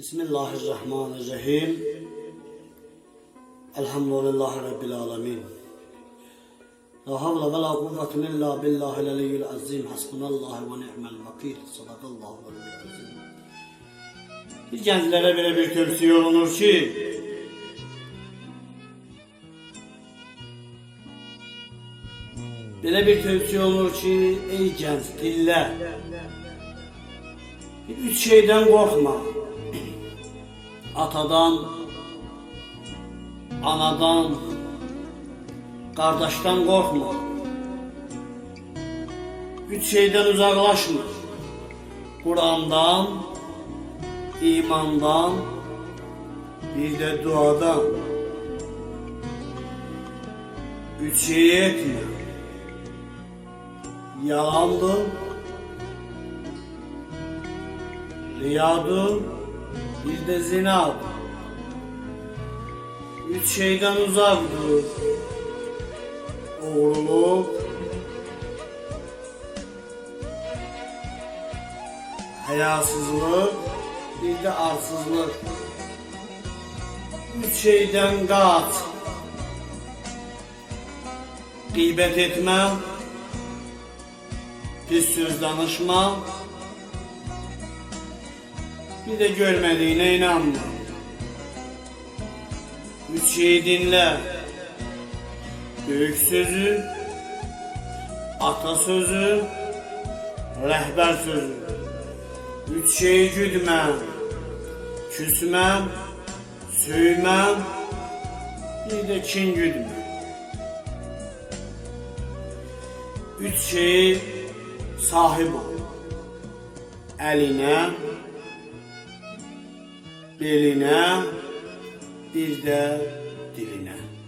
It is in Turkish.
Bismillahirrahmanirrahim. Elhamdülillahi Rabbil alemin. La havle ve la kuvvete illa billahil aliyyil azim. Hasbunallahu ve ni'mel vakil. Sadakallahu ve azim. Biz gençlere böyle bir tövsiye olunur ki, Belə bir tövsiyə olur ki, ey gənc, dillə. Bir üç şeydən qorxma. Atadan, anadan, qardaşdan qorxma. Üç şeydən uzaqlaşma. Qurandan, imandan, bir də duadan. Üç şey etmə. Yalandı, riyadı, bir de zinadı. Üç şeyden uzak dur. Oğruluk, hayasızlık, bir de arsızlık. Üç şeyden kaç. Gıybet etme, pis söz danışma, bir de görmediğine inanma. Üç şeyi dinle. Büyük sözü, ata sözü, rehber sözü. Üç şeyi güdme, küsmem, söymem, bir de kin güdme. Üç şeyi sahip ol. Eline, beline, bir de diline.